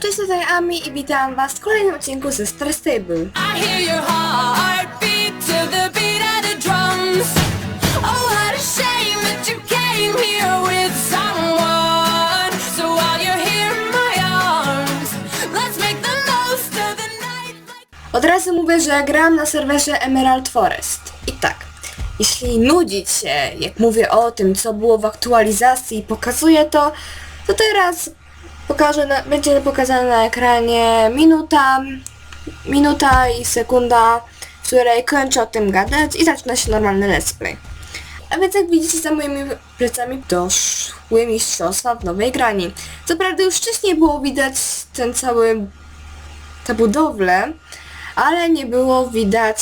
Cześć, tutaj Ami i witam was w kolejnym odcinku ze Star Stable. Oh. Od razu mówię, że gram na serwerze Emerald Forest. I tak, jeśli nudzić się, jak mówię o tym, co było w aktualizacji i pokazuję to, to teraz pokażę na, będzie pokazane na ekranie minuta, minuta i sekunda, w której kończę o tym gadać i zaczyna się normalny let's play. A więc jak widzicie za moimi plecami doszły mistrzostwa w nowej grani. Co prawda już wcześniej było widać ten cały te budowle, ale nie było widać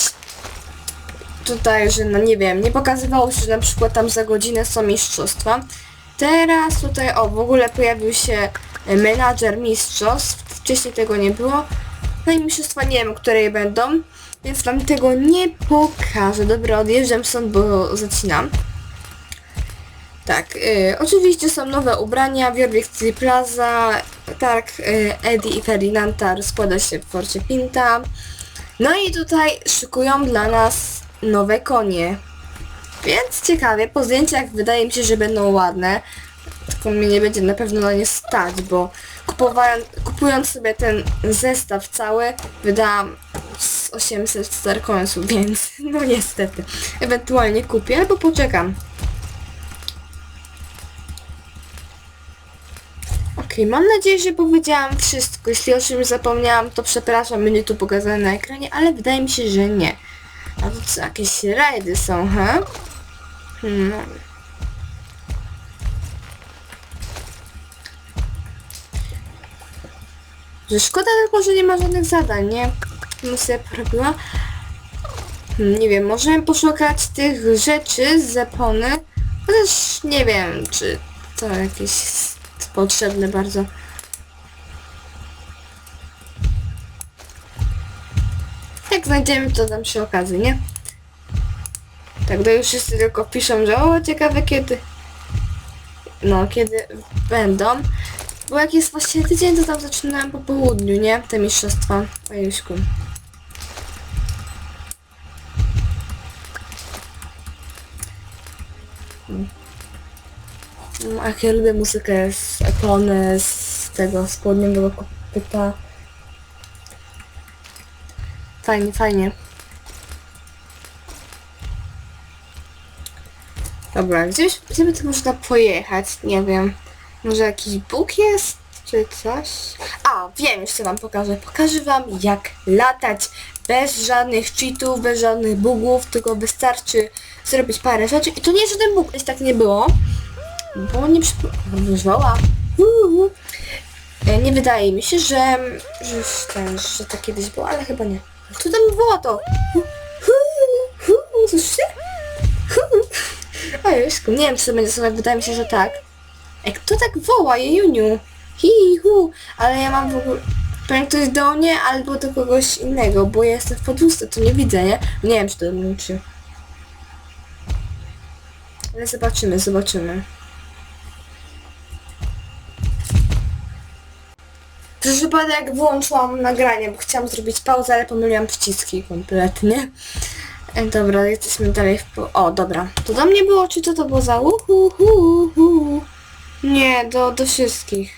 tutaj, że no nie wiem, nie pokazywało się, że na przykład tam za godzinę są mistrzostwa. Teraz tutaj, o, w ogóle pojawił się menadżer mistrzostw, wcześniej tego nie było. No i mistrzostwa nie wiem, które będą, więc wam tego nie pokażę. Dobra, odjeżdżam stąd, bo zacinam. Tak, y, oczywiście są nowe ubrania, Wiorwik Plaza, tak, y, Eddie i Ferdinanda rozkłada się w Forcie Pinta. No i tutaj szykują dla nas nowe konie. Więc ciekawie, po zdjęciach wydaje mi się, że będą ładne. Tylko mnie nie będzie na pewno na nie stać, bo kupując sobie ten zestaw cały, wydałam z 800 star coinsów, więc no niestety. Ewentualnie kupię, albo poczekam. Okej, mam nadzieję, że powiedziałam wszystko. Jeśli o czymś zapomniałam, to przepraszam, będzie tu pokazane na ekranie, ale wydaje mi się, że nie. A to co, jakieś rajdy są, he? Hmm. Że szkoda tylko, że nie ma żadnych zadań, nie? Bym sobie porobiła. Hmm, Nie wiem, możemy poszukać tych rzeczy z zapony. Chociaż nie wiem, czy to jakieś potrzebne bardzo. Jak znajdziemy, to dam się okazji, nie? Tak, to już wszyscy tylko piszą, że o, ciekawe kiedy... No, kiedy będą. Bo jak jest właściwie tydzień, to tam zaczynałem po południu, nie? Te mistrzostwa. Ojuśku. No, jak ja lubię muzykę z Epony, z tego, z południowego kopyta. Fajnie, fajnie. Dobra, gdzie by to można pojechać? Nie wiem. Może jakiś Bóg jest? Czy coś? A, wiem, jeszcze wam pokażę. Pokażę wam, jak latać bez żadnych cheatów, bez żadnych bugów, tylko wystarczy zrobić parę rzeczy. I to nie żaden bóg, jeśli tak nie było. Bo nie przypomniała. Nie wydaje mi się, że, że, ten, że to kiedyś było, ale chyba nie. Kto tam woła to? Słyszycie? Ojejku, nie wiem czy to będzie wydaje mi się, że tak. Ej, kto tak woła, jejuniu? Hi, hu, ale ja mam w ogóle... Pewnie ktoś do mnie albo do kogoś innego, bo ja jestem w podwózce, to nie widzę, nie? Nie wiem, czy to czy... Ale zobaczymy, zobaczymy. Przez wypadek włączyłam nagranie, bo chciałam zrobić pauzę, ale pomyliłam przyciski kompletnie. E, dobra, jesteśmy dalej w... O, dobra. To do mnie było, czy to to było za uhu, hu, hu. Nie, do, do wszystkich.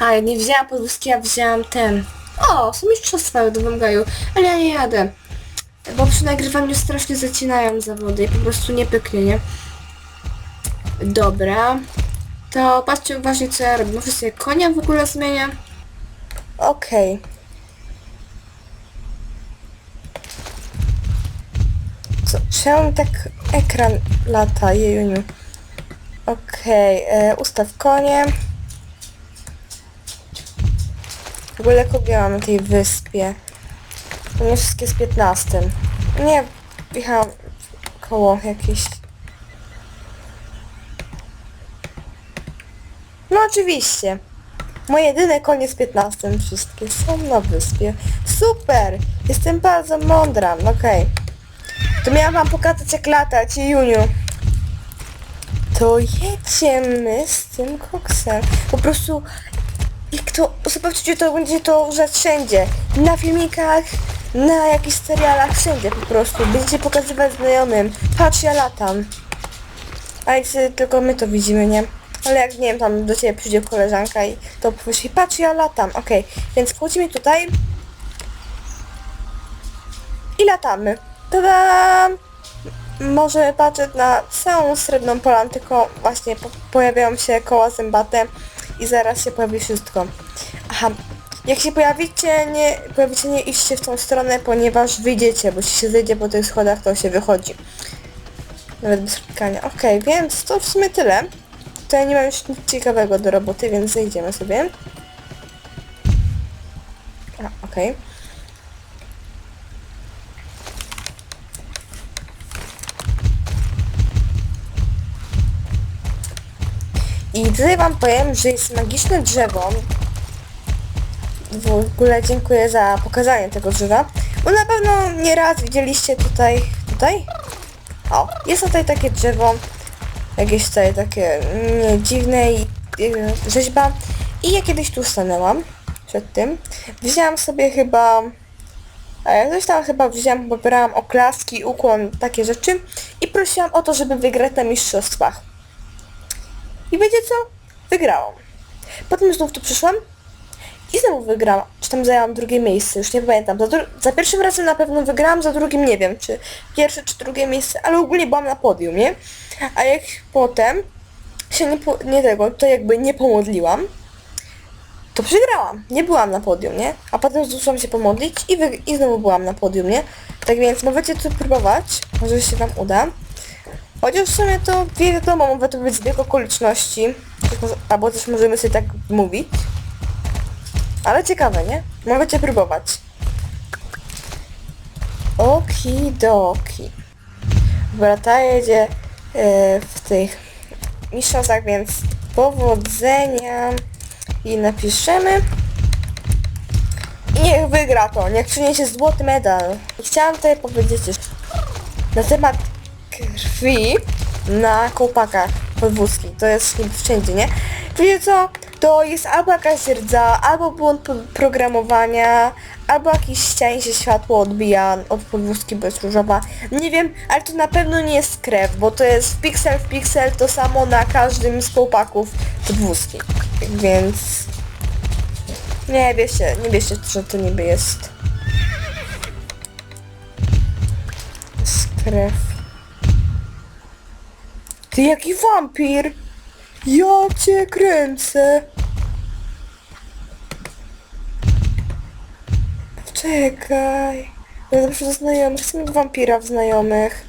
A, ja nie wzięłam podwózki, ja wzięłam ten. O, są mistrzostwa do Węgaju, ale ja nie jadę. Bo przy nagrywaniu strasznie zacinają zawody i po prostu nie pyknie, nie? Dobra. To patrzcie uważnie co ja robię. Może sobie konia w ogóle zmienię? Okej. Co? Czemu tak ekran lata, jejuniu? Okej, e, ustaw konie. W ogóle na tej wyspie? Mnie wszystkie z 15. Nie, wjechałam koło jakieś No oczywiście. Moje jedyne konie z 15 wszystkie są na wyspie. Super! Jestem bardzo mądra, okej. To miałam wam pokazać jak latać, Juniu. to jedziemy z tym koksem. Po prostu, jak to, zobaczycie, to będzie to używać wszędzie. Na filmikach, na jakichś serialach, wszędzie po prostu. Będziecie pokazywać znajomym. Patrz, ja latam. A tylko my to widzimy, nie? Ale jak, nie wiem, tam do ciebie przyjdzie koleżanka i to powiesz patrz, ja latam. Okej, więc wchodzimy tutaj. I latamy. Tada! Możemy patrzeć na całą srebrną polan, tylko właśnie po pojawiają się koła zębate i zaraz się pojawi wszystko. Aha, jak się pojawicie, nie, pojawicie, nie idźcie w tą stronę, ponieważ wyjdziecie, bo jeśli się zejdzie po tych schodach, to się wychodzi. Nawet bez spotkania. Okej, więc to w sumie tyle. Tutaj nie mam już nic ciekawego do roboty, więc zejdziemy sobie. A, okej. I tutaj wam powiem, że jest magiczne drzewo. W ogóle dziękuję za pokazanie tego drzewa. Bo na pewno nie raz widzieliście tutaj... Tutaj? O, jest tutaj takie drzewo. Jakieś tutaj takie nie, dziwne i y, rzeźba. I ja kiedyś tu stanęłam przed tym. Wzięłam sobie chyba... Coś tam chyba wzięłam, bo brałam oklaski, ukłon, takie rzeczy. I prosiłam o to, żeby wygrać na mistrzostwach. I wiecie co? Wygrałam. Potem znów tu przyszłam i znowu wygrałam. Czy tam zajęłam drugie miejsce, już nie pamiętam. Za, za pierwszym razem na pewno wygrałam, za drugim nie wiem, czy pierwsze, czy drugie miejsce, ale ogólnie byłam na podium, nie? A jak potem się nie, po- nie tego, to jakby nie pomodliłam, to przegrałam. Nie byłam na podium, nie? A potem zdążyłam się pomodlić i, i znowu byłam na podium, nie? Tak więc możecie tu próbować, może się wam uda. Chociaż w sumie to wiadomo, może to być zbieg okoliczności, albo też możemy sobie tak mówić. Ale ciekawe, nie? Możecie próbować. Okidoki. Dobra, ta jedzie e, w tych mistrzostwach, więc powodzenia i napiszemy. I niech wygra to, niech przyniesie złoty medal. I chciałam tutaj powiedzieć na temat krwi na kołpakach podwózki. To jest wszędzie, nie? Wiecie co? To jest albo jakaś rdza, albo błąd programowania, albo jakiś ścianie się światło odbija od podwózki, bo jest różowa. Nie wiem, ale to na pewno nie jest krew, bo to jest piksel w piksel to samo na każdym z kołpaków podwózki. Więc... Nie wierzcie, nie wierzcie, że to niby jest... jest krew. Ty jaki wampir! Ja cię kręcę! Czekaj. Ja zawsze do znajomych. Chcę mieć wampira w znajomych.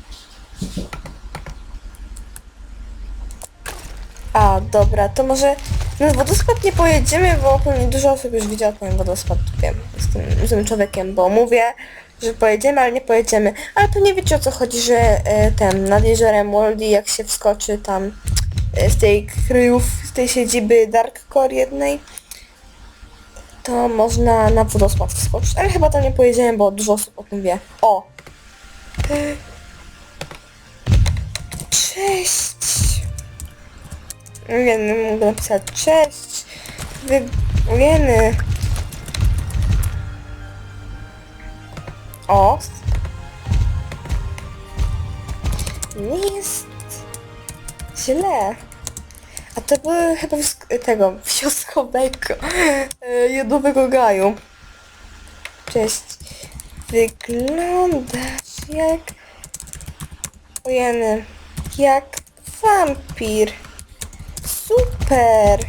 A, dobra, to może na wodospad nie pojedziemy, bo pewnie dużo osób już widziało ten wodospad, wiem, jestem złym człowiekiem, bo mówię, że pojedziemy, ale nie pojedziemy. Ale pewnie wiecie o co chodzi, że e, ten, nad jeziorem Woldy, jak się wskoczy tam e, z tej kryjów, z tej siedziby Dark Core jednej, to można na wodospad wskoczyć. Ale chyba tam nie pojedziemy, bo dużo osób o tym wie. O! E, Cześć! Jeny, mogę napisać cześć. Wy... O. Nie jest źle. A to były chyba tego wioskowego e, jodowego gaju. Cześć. Wyglądasz jak... Ojeny. Jak wampir. Super!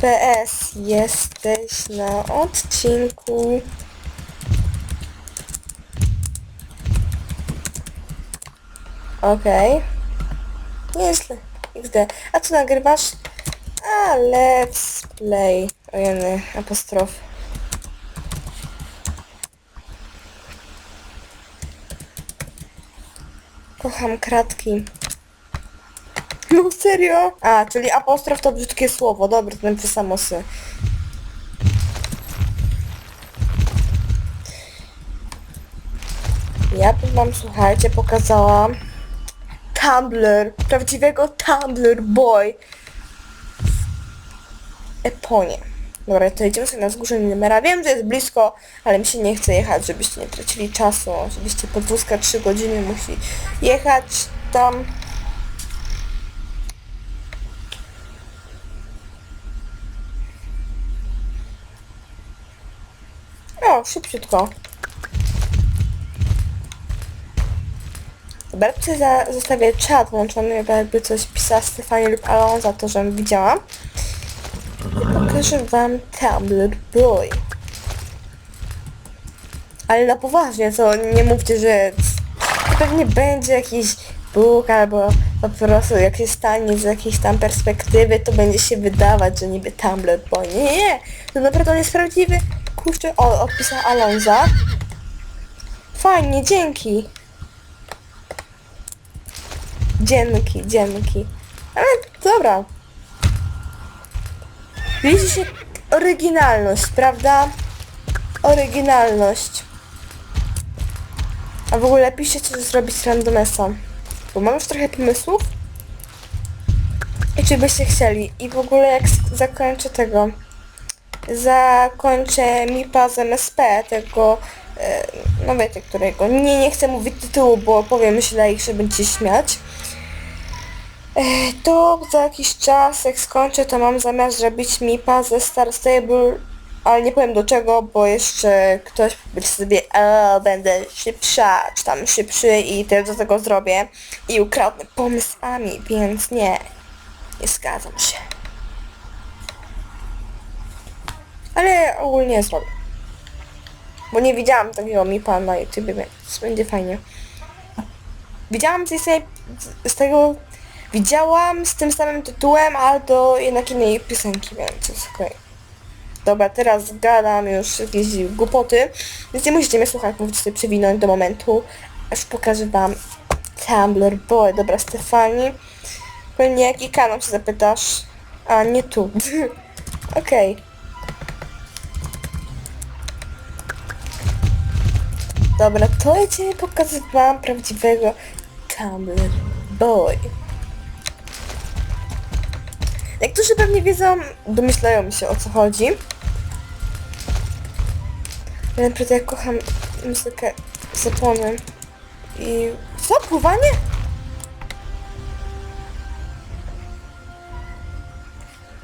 PS, jesteś na odcinku. Okej. Nieźle. XD. A co nagrywasz? A, let's play. Ojeny, apostrof. Kocham kratki. No serio? A, czyli apostrof to brzydkie słowo. Dobra, to napiszę samosy. Ja bym wam, słuchajcie, pokazała Tumblr, prawdziwego Tumblr boy w Eponie. Dobra, to jedziemy sobie na wzgórze Nimera. Wiem, że jest blisko, ale mi się nie chce jechać, żebyście nie tracili czasu, żebyście podwózka 3 godziny musi jechać tam. O, szybciutko. Tutaj za, zostawię czat włączony, bo jakby coś pisała Stefania lub Alonza, to żebym widziała. I pokażę wam Tumblr Boy. Ale na poważnie, co nie mówcie, że pewnie będzie jakiś Bóg albo po prostu jak się stanie z jakiejś tam perspektywy, to będzie się wydawać, że niby Tumblr Boy. Nie, nie. To naprawdę on jest prawdziwy. Kurczę, o, odpisała Alonza. Fajnie, dzięki. Dzięki, dzięki. Ale dobra. Się oryginalność, prawda? Oryginalność. A w ogóle piszcie, co zrobić z randomesa. Bo mam już trochę pomysłów. I czy byście chcieli. I w ogóle jak zakończę tego... Zakończę MIPA z MSP, tego... E, no wiecie którego. Nie, nie chcę mówić tytułu, bo powiem źle i się śmiać. To za jakiś czas, jak skończę, to mam zamiar zrobić MIPA ze Star Stable, ale nie powiem do czego, bo jeszcze ktoś będzie sobie, a będę szybsza, czy tam szybszy i też do tego zrobię i ukradnę pomysłami, więc nie, nie zgadzam się. Ale ogólnie zrobię. Bo nie widziałam takiego MIPA na YouTube, więc będzie fajnie. Widziałam z, z tego Widziałam z tym samym tytułem, ale do jednak innej piosenki, więc jest okej. Dobra, teraz gadam już jakieś głupoty, więc nie musicie mnie słuchać, możecie sobie przewinąć do momentu, aż pokażę wam Tumblr Boy. Dobra, Stefani. Pewnie jaki kanał się zapytasz? A, nie tu. okej. Dobra, to jedziemy pokazać wam prawdziwego Tumblr Boy. Niektórzy pewnie wiedzą, domyślają się o co chodzi. Ja naprawdę jak kocham muzykę z. I... Co? Pływanie?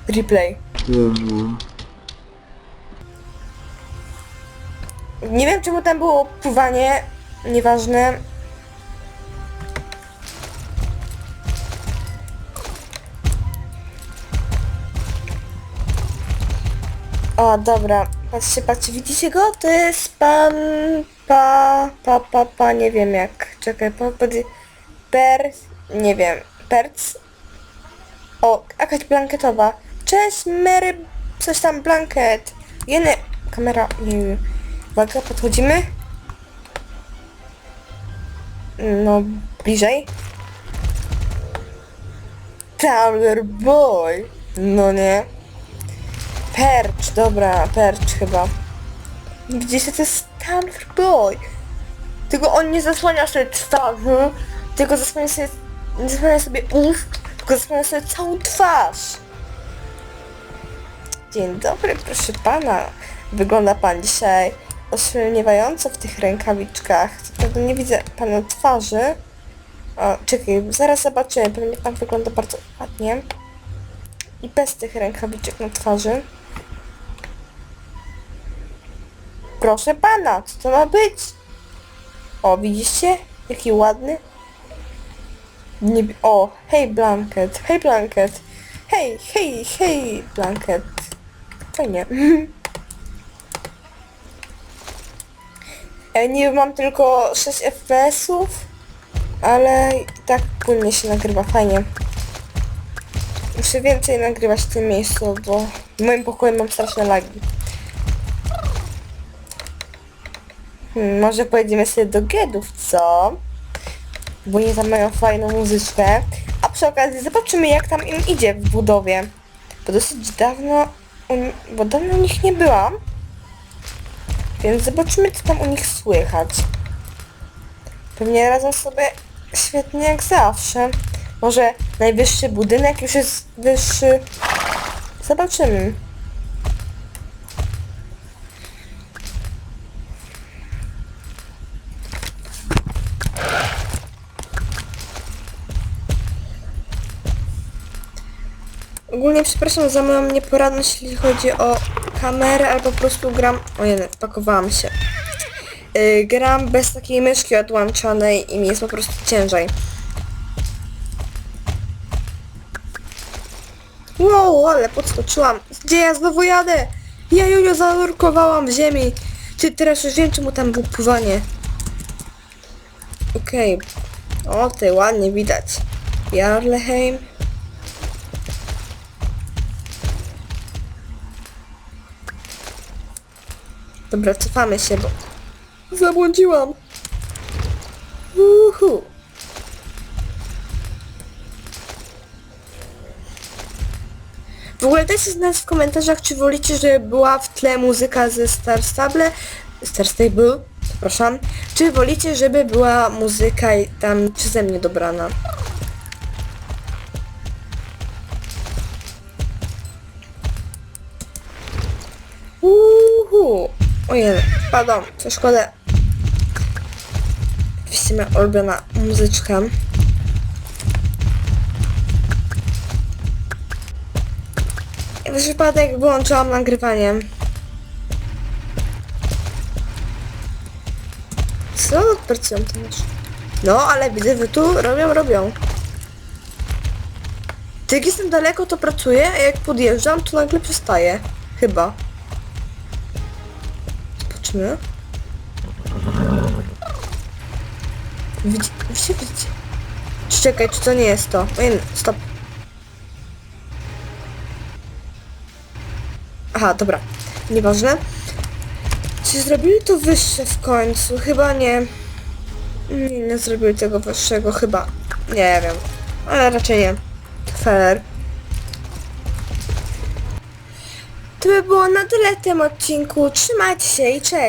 Replay. Nie wiem czemu tam było pływanie, nieważne. O, dobra. Patrzcie, patrzcie, widzicie go? To jest pan... Pa... Pa, pa, pa, nie wiem jak. Czekaj, pa, pa, per... Nie wiem. Perc? O, jakaś blanketowa. Cześć, Mary... Coś tam, blanket. Jeny... Kamera... Nie wiem. Uwaga, podchodzimy. No, bliżej. Tumblr Boy. No nie. Percz, dobra, percz chyba. Widzicie, to jest Tumblr Boy. Tylko on nie zasłania sobie twarzy, tylko zasłania sobie, nie zasłania sobie ust, tylko zasłania sobie całą twarz. Dzień dobry, proszę pana. Wygląda pan dzisiaj oszaleniewająco w tych rękawiczkach. Prawda nie widzę pana twarzy. O, czekaj, zaraz zobaczymy. Pewnie pan wygląda bardzo ładnie. I bez tych rękawiczek na twarzy. Proszę pana, co to ma być? O, widzicie? Jaki ładny. O, hej Blanket, hej Blanket. Hej, hej, hej Blanket. Fajnie. E, Nie mam tylko 6 FPS-ów, ale tak płynnie się nagrywa, fajnie. Muszę więcej nagrywać w tym miejscu, bo w moim pokoju mam straszne lagi. Hmm, może pojedziemy sobie do Gedów, co? Bo nie tam mają fajną muzyczkę. A przy okazji zobaczymy jak tam im idzie w budowie. Bo dosyć dawno, bo dawno u nich nie byłam. Więc zobaczymy co tam u nich słychać. Pewnie radzą sobie Świetnie jak zawsze. Może najwyższy budynek już jest wyższy. Zobaczymy. Ogólnie przepraszam za moją nieporadność, jeśli chodzi o kamerę, albo po prostu gram... O nie, wpakowałam się. Yy, gram bez takiej myszki odłączonej i mi jest po prostu ciężej. Wow, ale podskoczyłam. Gdzie ja znowu jadę? Ja Julio zanurkowałam w ziemi. Ty teraz już wiem czemu tam było pływanie. Okej. O, tutaj ładnie widać. Jarleheim. Dobra, cofamy się, bo zabłądziłam. Uhu. W ogóle dajcie znać w komentarzach, czy wolicie, żeby była w tle muzyka ze Star Stable, Star Stable, przepraszam, czy wolicie, żeby była muzyka tam przeze mnie dobrana. Uhu. Ojej, to szkoda. Oczywiście moja ulubiona muzyczka. W wypadek wyłączyłam nagrywanie. Co? Pracują to już. No, ale widzę, że tu robią, robią. Jak jestem daleko, to pracuję, a jak podjeżdżam, to nagle przestaję. Chyba. Zobaczymy. Widzicie, widzicie. Czekaj, czy to nie jest to? Ojej, stop. Aha, dobra. Nieważne. Czy zrobili to wyższe w końcu? Chyba nie. Nie, nie zrobili tego wyższego, chyba. Nie wiem. Ale raczej nie. Fair. To by było na tyle w tym odcinku. Trzymajcie się i cześć!